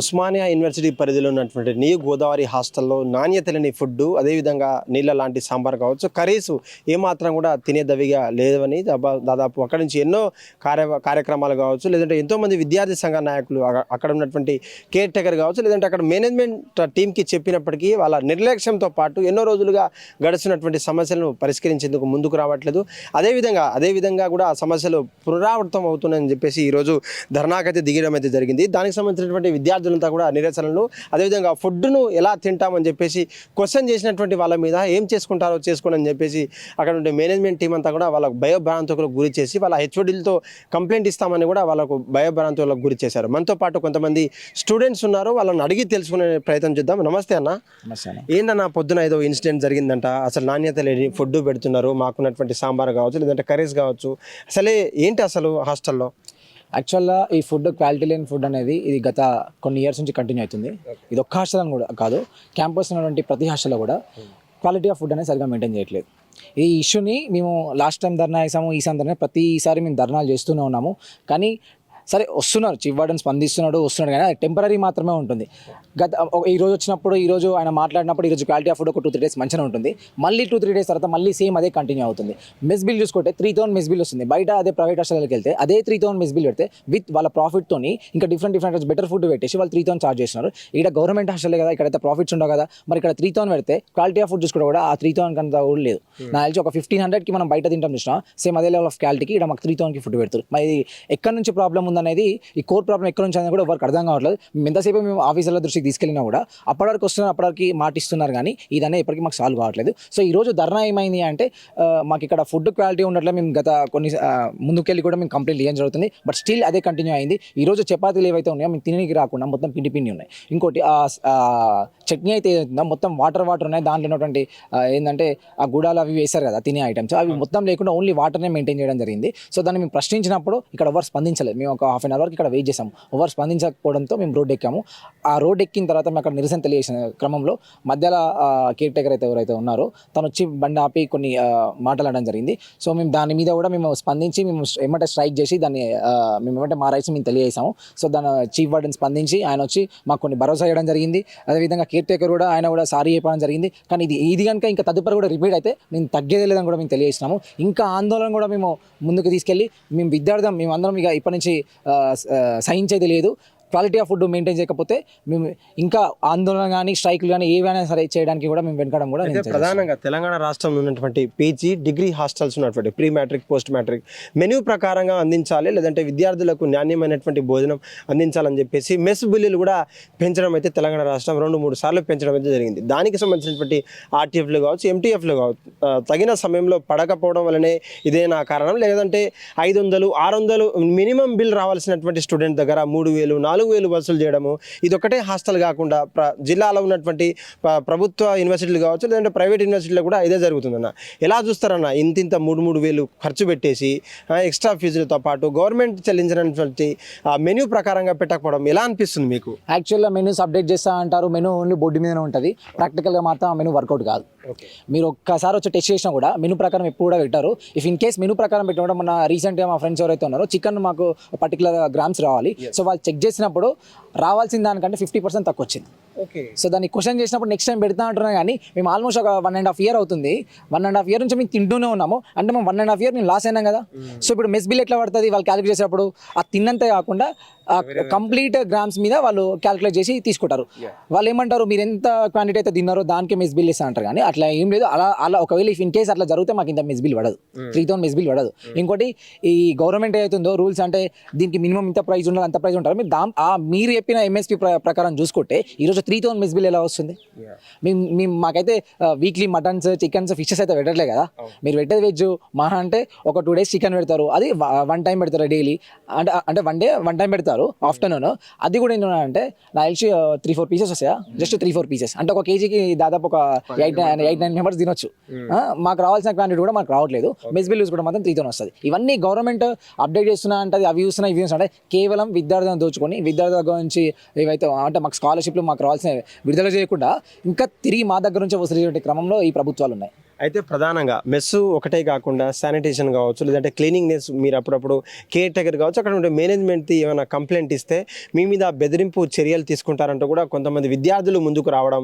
Osmania university పరిధిలో ఉన్నటువంటి నీ గోదావరి హాస్టల్లో నాణ్యత లేని ఫుడ్ అదేవిధంగా నీళ్ళ లాంటి సాంబార్ కావచ్చు కర్రీస్ ఏమాత్రం కూడా తినేదవిగా లేవని దాదాపు అక్కడి నుంచి ఎన్నో కార్య కార్యక్రమాలు కావచ్చు లేదంటే ఎంతోమంది విద్యార్థి సంఘ నాయకులు అక్కడ ఉన్నటువంటి కేర్ టేకర్ కావచ్చు లేదంటే అక్కడ మేనేజ్మెంట్ టీంకి చెప్పినప్పటికీ వాళ్ళ నిర్లక్ష్యంతో పాటు ఎన్నో రోజులుగా గడిచినటువంటి సమస్యలను పరిష్కరించేందుకు ముందుకు రావట్లేదు. అదేవిధంగా అదేవిధంగా కూడా ఆ సమస్యలు పునరావృతం అవుతున్నాయని చెప్పేసి ఈరోజు ధర్నాకైతే దిగడం అయితే జరిగింది. దానికి సంబంధించినటువంటి విద్యార్థులంతా కూడా నిరసనలు అదేవిధంగా ఫుడ్ను ఎలా తింటామని చెప్పేసి క్వశ్చన్ చేసినటువంటి వాళ్ళ మీద ఏం చేసుకుంటారో చేసుకోండి అని చెప్పేసి అక్కడ ఉండే మేనేజ్మెంట్ టీం అంతా కూడా వాళ్ళకు భయభ్రాంతులకు గురి చేసి వాళ్ళ హెచ్ఓడీలతో కంప్లైంట్ ఇస్తామని కూడా వాళ్ళకు భయభ్రాంతులకు గురి చేశారు. మనతో పాటు కొంతమంది స్టూడెంట్స్ ఉన్నారు వాళ్ళని అడిగి తెలుసుకునే ప్రయత్నం చేద్దాం. నమస్తే అన్న. నమస్తే అన్న. ఏంటన్నా పొద్దున ఏదో ఇన్సిడెంట్ జరిగిందంట అసలు నాణ్యత లేని ఫుడ్ పెడుతున్నారు మాకున్నటువంటి సాంబార్ కావచ్చు లేదంటే కర్రీస్ కావచ్చు అసలే ఏంటి అసలు హాస్టల్లో? యాక్చువల్గా ఈ ఫుడ్ క్వాలిటీ లేని ఫుడ్ అనేది ఇది గత కొన్ని ఇయర్స్ నుంచి కంటిన్యూ అవుతుంది. ఇది ఒక్క హాస్టల్ అని కూడా కాదు. క్యాంపస్ ఉన్నటువంటి ప్రతి హాస్టల్లో కూడా క్వాలిటీ ఆఫ్ ఫుడ్ అనేది సరిగా మెయింటైన్ చేయట్లేదు. ఈ ఇష్యూని మేము లాస్ట్ టైం ధర్నా వేసాము ఈసారి ధర్నా ప్రతిసారి మేము ధర్నాలు చేస్తూనే ఉన్నాము. కానీ సరే వస్తున్నారు. చీఫ్ వార్డెన్ స్పందిస్తున్నాడు వస్తున్నాడు కానీ అది టెంపరీ మాత్రమే ఉంటుంది. గత ఈ రోజు వచ్చినప్పుడు ఈ రోజు ఆయన మాట్లాడినప్పుడు ఈ రోజు క్వాలిటీ ఆఫ్ ఫుడ్ ఒక టూ త్రీ డేస్ మంచిగా ఉంటుంది. మళ్ళీ టూ త్రీ డేస్ తర్వాత మళ్ళీ సేమ్ అదే కంటిన్యూ అవుతుంది. మెస్ బిల్ చూసుకుంటే త్రీ థౌసండ్ మెస్ బిల్ వస్తుంది. బయట అదే ప్రైవేట్ హాస్టల్కి వెళ్తే అదే త్రీ థౌసండ్ మెస్ బిల్ పెడితే విత్ వాళ్ళ ప్రాఫిట్తోని ఇంకా డిఫరెంట్ డిఫరెంట్ బెటర్ ఫుడ్ పెట్టేసి వాళ్ళు త్రీ థౌసండ్ చార్జ్ చేస్తున్నారు. ఇక్కడ గవర్నమెంట్ హాస్టల్ కదా ఇక్కడైతే ప్రాఫిట్స్ ఉండవు కదా. మరి ఇక్కడ త్రీ థౌసండ్ పెడితే క్వాలిటీ ఆఫ్ ఫుడ్ చూసుకుంటే కూడా ఆ త్రీ థౌసండ్ కంత కూడా లేదు. నాకు తెలిసి ఒక ఫిఫ్టీన్ హండ్రెడ్కి మనం బయట తింటాం చూసినా సేమ్ అదే లెవెల్ ఆఫ్ క్వాలిటీకి ఇక్కడ మాకు త్రీ థౌసండ్కి ఫుడ్ పెడతారు. మరి ఎక్కడి నుంచి ప్రాబ్లం ఉందనేది ఈ కోర్ ప్రాబ్లం ఎక్కడి నుంచి అనేది కూడా ఎవరికి అర్థం కావట్లేదు. ఎంతసేపు మేము ఆఫీసర్ల దృష్టికి తీసుకెళ్ళినా కూడా అప్పటి వరకు వస్తున్నారు అప్పటి వరకు మాటిస్తున్నారు కానీ ఇదనే ఇప్పటికీ మాకు సాల్వ్ కావట్లేదు. సో ఈ రోజు ధర్నా ఏమైంది అంటే మాకు ఇక్కడ ఫుడ్ క్వాలిటీ ఉండట్లేదు మేము గత కొన్ని ముందుకెళ్ళి కూడా మేము కంప్లైంట్ ఇవ్వడం జరుగుతుంది. బట్ స్టిల్ అదే కంటిన్యూ అయింది. ఈ రోజు చపాతీలు ఏవైతే ఉన్నాయో మేము తినడానికి రాకుండా మొత్తం పిండి పిండి ఉన్నాయి. ఇంకోటి ఆ చట్నీ అయితే ఏదైతుందో మొత్తం వాటర్ వాటర్ ఉన్నాయి. దాంట్లో ఉన్నటువంటి ఏంటంటే ఆ గుడాలు అవి వేశారు కదా తినే ఐటమ్స్. అవి మొత్తం లేకుండా ఓన్లీ వాటర్నే మెయింటైన్ చేయడం జరిగింది. సో దాన్ని మేము ప్రశ్నించినప్పుడు ఇక్కడ ఎవరు స్పందించలేదు. మేము ఒక హాఫ్ అన్ అవర్కి ఇక్కడ వెయిట్ చేసాము ఎవరు స్పందించకపోవడంతో మేము రోడ్ ఎక్కాము. ఆ రోడ్ ఎక్కిన తర్వాత మేము అక్కడ నిరసన తెలియజేసిన క్రమంలో మధ్యలో కేర్ టేకర్ అయితే ఎవరైతే ఉన్నారో తను వచ్చి బండి ఆపి కొన్ని మాట్లాడడం జరిగింది. సో మేము దాని మీద కూడా మేము స్పందించి మేము ఏమంటే స్ట్రైక్ చేసి దాన్ని మేము ఏమంటే మా రైట్స్ మేము తెలియజేసాము సో దాని చీఫ్ వార్డెన్ స్పందించి ఆయన వచ్చి మాకు కొన్ని భరోసా ఇవ్వడం జరిగింది. అదేవిధంగా కేర్ టేకర్ కూడా ఆయన కూడా సారీ చెప్పడం జరిగింది. కానీ ఇది ఇది కనుక ఇంకా తదుపరి కూడా రిపీట్ అయితే మేము తగ్గేది లేదని కూడా మేము తెలియజేసినాము. ఇంకా ఆందోళన కూడా మేము ముందుకు తీసుకెళ్ళి మేము విద్యార్థం మేము అందరం ఇక ఇప్పటి నుంచి సహించేది లేదు. క్వాలిటీ ఆఫ్ ఫుడ్ మెయింటైన్ చేయకపోతే మేము ఇంకా ఆందోళన కానీ స్ట్రైక్లు కానీ ఏవైనా సరే చేయడానికి కూడా మేము వెనకడం కూడా. ప్రధానంగా తెలంగాణ రాష్ట్రంలో ఉన్నటువంటి పీజీ డిగ్రీ హాస్టల్స్ ఉన్నటువంటి pre matric post matric menu ప్రకారంగా అందించాలి లేదంటే విద్యార్థులకు నాణ్యమైనటువంటి భోజనం అందించాలని చెప్పేసి మెస్ బిల్లులు కూడా పెంచడం అయితే తెలంగాణ రాష్ట్రం రెండు మూడు సార్లు పెంచడం అయితే జరిగింది దానికి సంబంధించినటువంటి ఆర్టీఎఫ్లు కావచ్చు ఎంటీఎఫ్లు కావచ్చు తగిన సమయంలో పడకపోవడం వల్లనే ఇదే నా కారణం లేదంటే ఐదు వందలు ఆరు వందలు మినిమం బిల్ రావాల్సినటువంటి స్టూడెంట్ దగ్గర మూడు వేలు నాలుగు వేలు వసూలు చేయడము ఇది ఒకటే హాస్టల్ కాకుండా ప్ర జిల్లాలో ఉన్నటువంటి ప్ర- ప్రభుత్వ యూనివర్సిటీలు కావచ్చు లేదంటే ప్రైవేట్ యూనివర్సిటీలో కూడా ఇదే జరుగుతుందన్న. ఎలా చూస్తారన్న? ఇంత ఇంత మూడు మూడు వేలు ఖర్చు పెట్టేసి ఎక్స్ట్రా ఫీజులతో పాటు గవర్నమెంట్ చెల్లించినటువంటి మెనూ ప్రకారంగా పెట్టకపోవడం ఎలా అనిపిస్తుంది మీకు? యాక్చువల్గా మెనూస్ అప్డేట్ చేస్తా అంటారు మెనూ ఓన్లీ బోర్డు మీదనే ఉంటుంది. ప్రాక్టికల్గా మాత్రం మెనూ వర్కౌట్ కాదు. ఓకే. మీరు ఒక్కసారి వచ్చి టెస్ట్ చేసినా కూడా మెనూ ప్రకారం ఎప్పుడు కూడా పెట్టారు. ఇఫ్ ఇన్ కేస్ మెనూ ప్రకారం పెట్టడం మన రీసెంట్గా మా ఫ్రెండ్స్ ఎవరైతే ఉన్నారో చికెన్ మాకు పర్టికులర్ గ్రామ్స్ రావాలి. సో వాళ్ళు చెక్ చేసినప్పుడు రావాల్సిన దానికంటే ఫిఫ్టీ పర్సెంట్ తక్కువ వచ్చింది. సో దాన్ని క్వశ్చన్ చేసినప్పుడు నెక్స్ట్ టైం పెడతా అంటున్నా కానీ మేము ఆల్మోస్ట్ ఒక వన్ అండ్ హాఫ్ ఇయర్ అవుతుంది. వన్ అండ్ హాఫ్ ఇయర్ నుంచి మేము తింటూనే ఉన్నాము. అంటే మేము వన్ అండ్ హాఫ్ ఇయర్ మేము లాస్ అయినాం కదా. సో ఇప్పుడు మెస్ బిల్ ఎట్లా పడుతుంది వాళ్ళు క్యాలిక్యులేట్ చేసేటప్పుడు? ఆ తిన్నంతే కాకుండా ఆ కంప్లీట్ గ్రామ్స్ మీద వాళ్ళు క్యాలిక్యులేట్ చేసి తీసుకుంటారు. వాళ్ళు ఏమంటారు? మీరు ఎంత క్వాంటిటీ అయితే తిన్నారో దానికే మెస్ బిల్ ఇస్తా అంటారు. కానీ అట్లా ఏం లేదు. అలా అలా ఒకవేళ ఇఫ్ ఇన్ కేస్ అట్లా జరిగితే మాకు ఇంత మెస్ బిల్ పడదు. త్రీ థౌసండ్ మెస్ బిల్ పడదు. ఇంకోటి ఈ గవర్నమెంట్ ఏదైతుందో రూల్స్ అంటే దీనికి మినిమం ఇంత ప్రైస్ ఉండాలి అంత ప్రైస్ ఉంటారు మీరు దా ఆ మీరు చెప్పిన ఎంఎస్పీ ప్రకారం చూసుకుంటే ఈరోజు త్రీ థౌసండ్ మెస్ బిల్ ఎలా వస్తుంది? మేము మేము మాకైతే వీక్లీ మటన్స్ చికెన్స్ ఫిషెస్ అయితే పెట్టట్లే కదా? మీరు పెట్టేది వెజ్ మహా అంటే ఒక టూ డేస్ చికెన్ పెడతారు. అది వన్ టైం పెడతారు డైలీ అంటే అంటే వన్ డే వన్ టైం పెడతారు ఆఫ్టర్నూన్ అది కూడా ఏంటంటే నా తెలిసి త్రీ ఫోర్ పీసెస్ వస్తాయా? జస్ట్ త్రీ ఫోర్ పీసెస్ అంటే ఒక కేజీకి దాదాపు ఒక eight nine eight nine members తినొచ్చు. ఆ, మాకు రావాల్సిన క్వాంటిటీ కూడా మాకు రావట్లేదు. మెస్ బిల్ కూడా మాత్రం త్రీ థౌసండ్ వస్తుంది. ఇవన్నీ గవర్నమెంట్ అప్డేట్ చేస్తున్నా అంటే అవి చూస్తున్నా ఇవి చూస్తున్నా అంటే కేవలం విద్యార్థులను దోచుకొని విద్యార్థుల గురించి ఏవైతే అంటే మాకు స్కాలర్షిప్లు మాకు రావాల్సిన విడుదల చేయకుండా ఇంకా తిరిగి మా దగ్గర నుంచి వసూలు చేసే క్రమంలో ఈ ప్రభుత్వాలు ఉన్నాయి. అయితే ప్రధానంగా మెస్సు ఒకటే కాకుండా శానిటేషన్ కావచ్చు లేదంటే క్లీనింగ్నెస్ మీరు అప్పుడప్పుడు కేర్ టేకర్ కావచ్చు అక్కడ ఉండే మేనేజ్మెంట్ ఏమైనా కంప్లైంట్ ఇస్తే మీ మీద బెదిరింపు చర్యలు తీసుకుంటారంటూ కూడా కొంతమంది విద్యార్థులు ముందుకు రావడం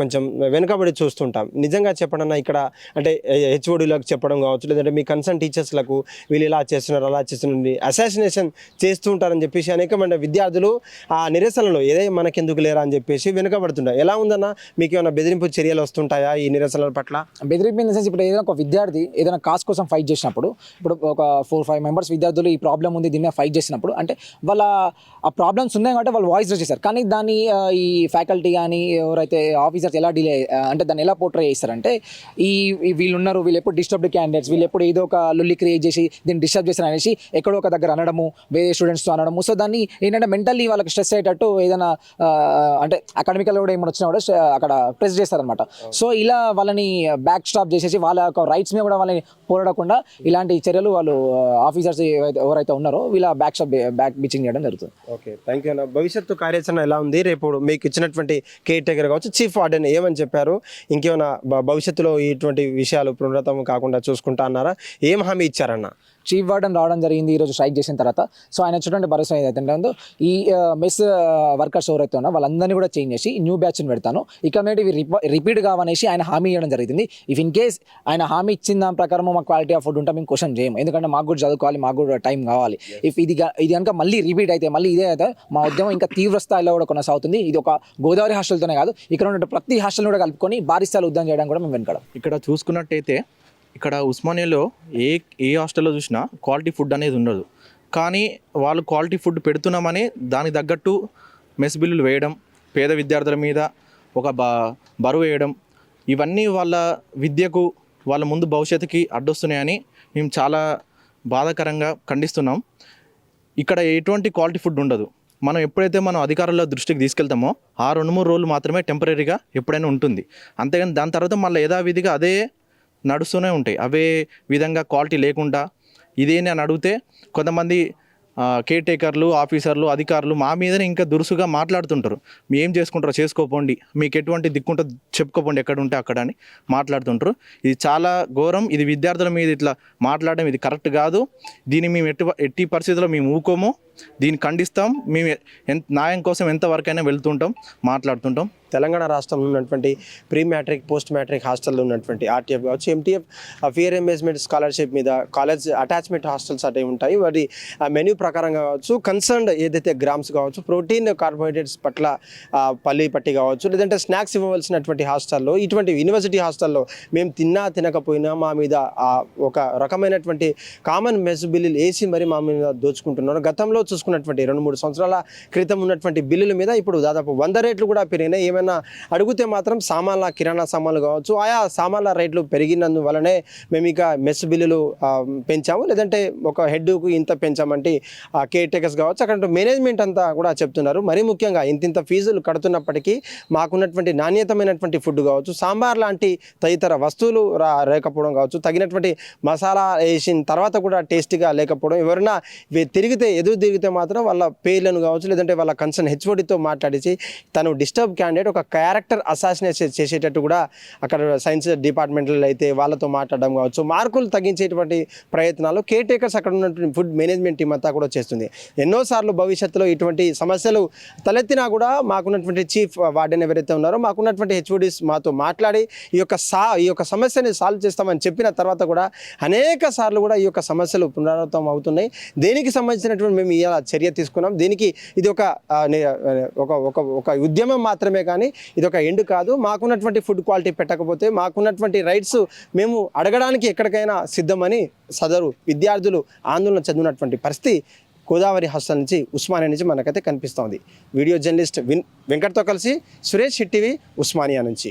కొంచెం వెనుకబడి చూస్తుంటాం. నిజంగా చెప్పడన్నా ఇక్కడ అంటే హెచ్ఓడిలకు చెప్పడం కావచ్చు లేదంటే మీ కన్సర్న్ టీచర్స్లకు వీళ్ళు ఇలా చేస్తున్నారు అలా చేస్తున్నారు అసాసినేషన్ చేస్తూ ఉంటారని చెప్పేసి అనేక మంది విద్యార్థులు ఆ నిరసనలో ఏదే మనకెందుకు లేరా? అని చెప్పేసి వెనుకబడుతుంటారు. ఎలా ఉందన్న మీకు ఏమైనా బెదిరింపు చర్యలు వస్తుంటాయా ఈ నిరసనల పట్ల? బెదిరింపు ఇన్ ద సెన్స్ ఇప్పుడు ఏదైనా ఒక విద్యార్థి ఏదైనా కాస్ కోసం ఫైట్ చేసినప్పుడు ఇప్పుడు ఒక ఫోర్ ఫైవ్ మెంబర్స్ విద్యార్థులు ఈ ప్రాబ్లం ఉంది దీని మీద ఫైట్ చేసినప్పుడు అంటే వాళ్ళ ఆ ప్రాబ్లమ్స్ ఉన్నాయి కాబట్టి వాళ్ళు వాయిస్ రేస్ చేశారు. కానీ దాన్ని ఈ ఫ్యాకల్టీ కానీ ఎవరైతే ఆఫీసర్స్ ఎలా డిలే అంటే దాన్ని ఎలా పోర్ట్రే చేస్తారంటే ఈ వీళ్ళు ఉన్నారు వీళ్ళు ఎప్పుడు డిస్టర్బ్డ్ క్యాండిడేట్స్ వీళ్ళు ఎప్పుడు ఏదో ఒక లుల్లి క్రియేట్ చేసి దీన్ని డిస్టర్బ్ చేస్తారు అనేసి ఎక్కడో ఒక దగ్గర అనడము వేరే స్టూడెంట్స్తో అనడము. సో దాన్ని ఏంటంటే మెంటల్లీ వాళ్ళకి స్ట్రెస్ అయ్యేటట్టు ఏదైనా అంటే అకాడమికల్ కూడా ఏమైనా వచ్చినా కూడా అక్కడ ప్రెస్ చేస్తారనమాట సో ఇలా వాళ్ళని బ్యాక్ స్టాప్ చేసేసి వాళ్ళ యొక్క రైట్స్ మీద కూడా వాళ్ళని పోరాడకుండా ఇలాంటి చర్యలు వాళ్ళు ఆఫీసర్స్ ఎవరైతే ఉన్నారో వీళ్ళ బ్యాక్ స్టాప్ బ్యాక్ బిచింగ్ చేయడం జరుగుతుంది. ఓకే థ్యాంక్ యూ అన్న. భవిష్యత్తు కార్యాచరణ ఎలా ఉంది? రేపు మీకు ఇచ్చినటువంటి కేర్ టేకర్ కావచ్చు చీఫ్ వార్డెన్ ఏమని చెప్పారు? ఇంకేమైనా భవిష్యత్తులో ఇటువంటి విషయాలు పునరాతం కాకుండా చూసుకుంటా అన్నారా? ఏం హామీ ఇచ్చారన్న? చీఫ్ వార్డెన్ రావడం జరిగింది ఈరోజు స్ట్రైక్ చేసిన తర్వాత. సో ఆయన చూడండి భరోసా ఏదైతే ఉందో ఈ మెస్ వర్కర్స్ ఎవరైతే ఉన్నారో వాళ్ళందరినీ కూడా చేంజ్ చేసి న్యూ బ్యాచ్ని పెడతాను. ఇక మీద ఇవి రిపీట్ కావనేసి ఆయన హామీ ఇవ్వడం జరిగింది ఇఫ్ ఇన్ కేస్ ఆయన హామీ ఇచ్చిన దాని ప్రకారం మాకు క్వాలిటీ ఆఫ్ ఫుడ్ ఉంటే మేము క్వశ్చన్ చేయము. ఎందుకంటే మాకు కూడా చదువుకోవాలి మాకు కూడా టైం కావాలి. ఇఫ్ ఇది ఇది కనుక మళ్ళీ రిపీట్ అయితే మళ్ళీ ఇదే అయితే మా ఉద్యమం ఇంకా తీవ్ర స్థాయిలో కూడా కొనసాగుతుంది. ఇది ఒక గోదావరి హాస్టల్తోనే కాదు ఇక్కడ ఉన్న ప్రతి హాస్టల్ కూడా కలుపుకొని భారీ స్థాయిలో ఉద్యమం చేయడం కూడా మేము వెనకడం ఇక్కడ చూసుకున్నట్టయితే ఇక్కడ ఉస్మానియాలో ఏ ఏ హాస్టల్లో చూసినా క్వాలిటీ ఫుడ్ అనేది ఉండదు. కానీ వాళ్ళు క్వాలిటీ ఫుడ్ పెడుతున్నామని దానికి తగ్గట్టు మెస్ బిల్లులు వేయడం పేద విద్యార్థుల మీద ఒక బ బరువు వేయడం ఇవన్నీ వాళ్ళ విద్యకు వాళ్ళ ముందు భవిష్యత్తుకి అడ్డొస్తున్నాయని మేము చాలా బాధాకరంగా ఖండిస్తున్నాం. ఇక్కడ ఎటువంటి క్వాలిటీ ఫుడ్ ఉండదు. మనం ఎప్పుడైతే మనం అధికారుల దృష్టికి తీసుకెళ్తామో ఆ రెండు మూడు రోజులు మాత్రమే టెంపరీగా ఎప్పుడైనా ఉంటుంది. అంతేగాని దాని తర్వాత మళ్ళీ యథావిధిగా అదే నడుస్తూనే ఉంటాయి. అవే విధంగా క్వాలిటీ లేకుండా ఇదేని అని అడిగితే కొంతమంది కేర్ టేకర్లు ఆఫీసర్లు అధికారులు మా మీదనే ఇంకా దురుసుగా మాట్లాడుతుంటారు. మీ ఏం చేసుకుంటారో చేసుకోపోండి. మీకు ఎటువంటి దిక్కుంటో చెప్పుకోపోండి. ఎక్కడ ఉంటే అక్కడ అని మాట్లాడుతుంటారు. ఇది చాలా ఘోరం. ఇది విద్యార్థుల మీద ఇట్లా మాట్లాడడం ఇది కరెక్ట్ కాదు. దీన్ని మేము ఎట్టి ఎట్టి పరిస్థితుల్లో మేము ఊకోము. దీన్ని ఖండిస్తాం. మేము ఎంత న్యాయం కోసం ఎంతవరకైనా వెళ్తుంటాం మాట్లాడుతుంటాం. తెలంగాణ రాష్ట్రంలో ఉన్నటువంటి ప్రీ మ్యాట్రిక్ పోస్ట్ మ్యాట్రిక్ హాస్టల్లో ఉన్నటువంటి ఆర్టీఎఫ్ కావచ్చు ఎంటీఎఫ్ ఫియర్ ఎంబేస్మెంట్ స్కాలర్షిప్ మీద కాలేజ్ అటాచ్మెంట్ హాస్టల్స్ అటే ఉంటాయి. వాటి మెన్యూ ప్రకారం కావచ్చు కన్సర్న్డ్ ఏదైతే గ్రామ్స్ కావచ్చు ప్రోటీన్ కార్బోహైడ్రేట్స్ పట్ల పల్లి పట్టి కావచ్చు లేదంటే స్నాక్స్ ఇవ్వవలసినటువంటి హాస్టల్లో ఇటువంటి యూనివర్సిటీ హాస్టల్లో మేము తిన్నా తినకపోయినా మా మీద ఒక రకమైనటువంటి కామన్ మెస్ బిల్లులు వేసి మరి మా మీద దోచుకుంటున్నారు. గతంలో చూసుకున్నటువంటి రెండు మూడు సంవత్సరాల క్రితం ఉన్నటువంటి బిల్లుల మీద ఇప్పుడు దాదాపు వంద రేట్లు కూడా పెరిగినాయి. ఏమైనా అడిగితే మాత్రం సామాన్ల కిరాణా సామాన్లు కావచ్చు ఆయా సామాన్ల రేట్లు పెరిగినందు వలనే మేము ఇక మెస్ బిల్లులు పెంచాము. లేదంటే ఒక హెడ్కు ఇంత పెంచామంటే ఆ కేర్ టేకర్స్ కావచ్చు అక్కడ మేనేజ్మెంట్ అంతా కూడా చెప్తున్నారు. మరీ ముఖ్యంగా ఇంతింత ఫీజులు కడుతున్నప్పటికీ మాకున్నటువంటి నాణ్యతమైనటువంటి ఫుడ్ కావచ్చు సాంబార్ లాంటి తదితర వస్తువులు రా లేకపోవడం కావచ్చు తగినటువంటి మసాలా వేసిన తర్వాత కూడా టేస్టీగా లేకపోవడం ఎవరైనా తిరిగితే ఎదురు తిరిగితే మాత్రం వాళ్ళ పేర్లను కావచ్చు లేదంటే వాళ్ళ కన్సర్న్ హెచ్ఓడితో మాట్లాడేసి తను డిస్టర్బ్ క్యాండిడేట్ ఒక క్యారెక్టర్ అసాసినేషన్ చేసేటట్టు కూడా అక్కడ సైన్స్ డిపార్ట్మెంట్లో అయితే వాళ్ళతో మాట్లాడడం కావచ్చు మార్కులు తగ్గించేటువంటి ప్రయత్నాలు కేర్ టేకర్స్ అక్కడ ఉన్నటువంటి ఫుడ్ మేనేజ్మెంట్ టీం అంతా కూడా చేస్తుంది. ఎన్నోసార్లు భవిష్యత్తులో ఇటువంటి సమస్యలు తలెత్తినా కూడా మాకున్నటువంటి చీఫ్ వార్డెన్ ఎవరైతే ఉన్నారో మాకున్నటువంటి హెచ్ఓడిస్ మాతో మాట్లాడి ఈ యొక్క సా ఈ యొక్క సమస్యని సాల్వ్ చేస్తామని చెప్పిన తర్వాత కూడా అనేక సార్లు కూడా ఈ యొక్క సమస్యలు పునరావృతం అవుతున్నాయి. దేనికి సంబంధించినటువంటి మేము ఇలా చర్య తీసుకున్నాం. దీనికి ఇది ఒక ఒక ఒక ఒక ఉద్యమం మాత్రమే కానీ ఇది ఒక ఎండ్ కాదు. మాకున్నటువంటి ఫుడ్ క్వాలిటీ పెట్టకపోతే మాకున్నటువంటి రైట్స్ మేము అడగడానికి ఎక్కడికైనా సిద్ధమని సదరు విద్యార్థులు ఆందోళన చెందినటువంటి పరిస్థితి గోదావరి హాస్టల్ నుంచి ఉస్మానియా నుంచి మనకైతే కనిపిస్తోంది. వీడియో జర్నలిస్ట్ విన్ వెంకట్తో కలిసి సురేష్ హిట్టివి ఉస్మానియా నుంచి.